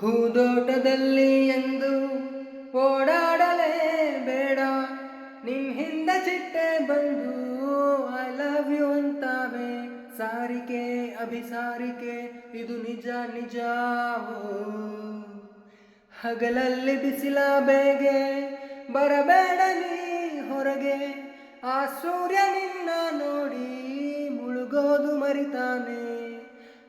ಹೂದೋಟದಲ್ಲಿ ಎಂದು ಓಡಾಡಲೇ ಬೇಡ. ನಿನ್ ಹಿಂದೆ ಚಿಟ್ಟೆ ಬಂದು ಐ ಲವ್ ಯು ಅಂತಾವೆ. ಸಾರಿಕೆ, ಅಭಿಸಾರಿಕೆ, ಇದು ನಿಜ ನಿಜ. ಹಗಲಲ್ಲಿ ಬಿಸಿಲ ಬೇಗೆ, ಬರಬೇಡ ನೀ ಹೊರಗೆ. ಆ ಸೂರ್ಯ ನಿನ್ನ ನೋಡಿ ಮುಳುಗೋದು ಮರಿತಾನೆ.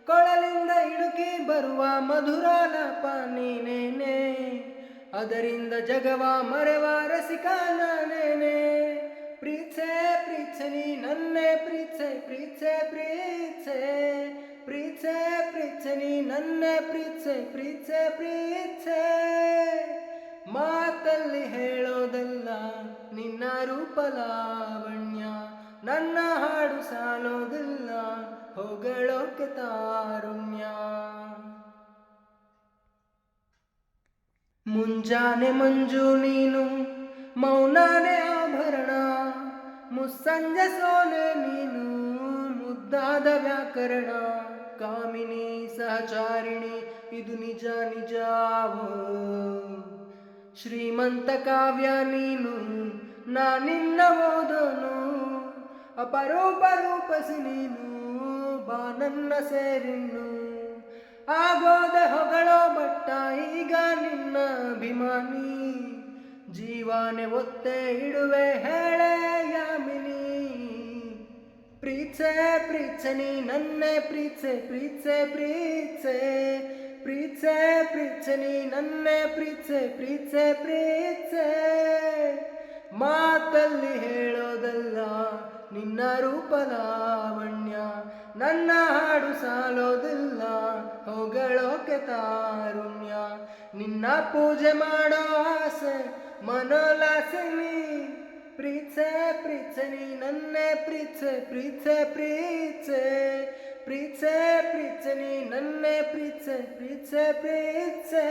ಕೊಳಲಿಂದ ಇಣುಕಿ ಬರುವ ಮಧುರಾಲಪ ನೀನೇನೆ ಅದರಿಂದ ಜಗವ ಮರೆವ ರಸಿಕ ನಾನೇನೆ. ಪ್ರೀತ್ಸೆ ಪ್ರೀತ್ಸೆ ನೀ ನನ್ನೆ, ಪ್ರೀತ್ಸೆ ಪ್ರೀತ್ಸೆ ಪ್ರೀತ್ಸೆ. ಪ್ರೀತ್ಸೆ ಪ್ರೀತ್ಸೆ ನೀ ನನ್ನೆ, ಪ್ರೀತ್ಸೆ ಪ್ರೀತ್ಸೆ ಪ್ರೀತ್ಸೆ. ಮಾತಲ್ಲಿ ಹೇಳೋದಲ್ಲ, ನಿನ್ನ ರೂಪ ತಾರುಣ್ಯ ಮುಂಜಾನೆ ಮಂಜು ನೀನು, ಮೌನಾನೆ ಆಭರಣ. ಮುಸ್ಸಂಜೆ ಸೋಲೆ ನೀನು, ಮುದ್ದಾದ ವ್ಯಾಕರಣ. ಕಾಮಿನಿ ಸಹಚಾರಿಣಿ, ಇದು ನಿಜ ನಿಜ ಶ್ರೀಮಂತ ಕಾವ್ಯ ನೀನು ನಾ ನಿನ್ನ ಓದೋನು. ಅಪರೂಪ ರೂಪಸಿ ನೀನು ಬಾ ನನ್ನ ಸೇರಿನ್ನು. ಆಗೋದೆ ಹೊಗಳೋ ಬಟ್ಟ ಈಗ ನಿನ್ನ ಅಭಿಮಾನಿ. ಜೀವಾನೆ ಒತ್ತೆ ಇಡುವೆ ಹೇಳೆ ಯಾಮಿನಿ. ಪ್ರೀತ್ಸೆ ಪ್ರೀತ್ಸೆ, ನೀ ನನ್ನೆ ಪ್ರೀತ್ಸೆ ಪ್ರೀತ್ಸೆ ಪ್ರೀತ್ಸೆ. ಪ್ರೀತ್ಸೆ ಪ್ರೀತ್ಸೆ, ನೀ ನನ್ನೆ ಪ್ರೀತ್ಸೆ ಪ್ರೀತ್ಸೆ ಪ್ರೀತ್ಸೆ. ಮಾತಲ್ಲಿ ಹೇಳೋದಲ್ಲ, ನಿನ್ನ ರೂಪ ಲಾವಣ್ಯ ನನ್ನ ಹಾಡು ಸಾಲೋದಿಲ್ಲ, ಹೊಗಳೋಕೆ ತಾರುಣ್ಯ. ನಿನ್ನ ಪೂಜೆ ಮಾಡೋ ಆಸೆ ಮನೋಲಾಸಿನಿ ಪ್ರೀತ್ಸೆ ಪ್ರೀತ್ಸೆ ನೀ, ನನ್ನೆ ಪ್ರೀತ್ಸೆ ಪ್ರೀತ್ಸೆ ಪ್ರೀತ್ಸೆ. ಪ್ರೀತ್ಸೆ ಪ್ರೀತ್ಸೆ ನೀ, ನನ್ನೆ ಪ್ರೀತ್ಸೆ ಪ್ರೀತ್ಸೆ ಪ್ರೀತ್ಸೆ.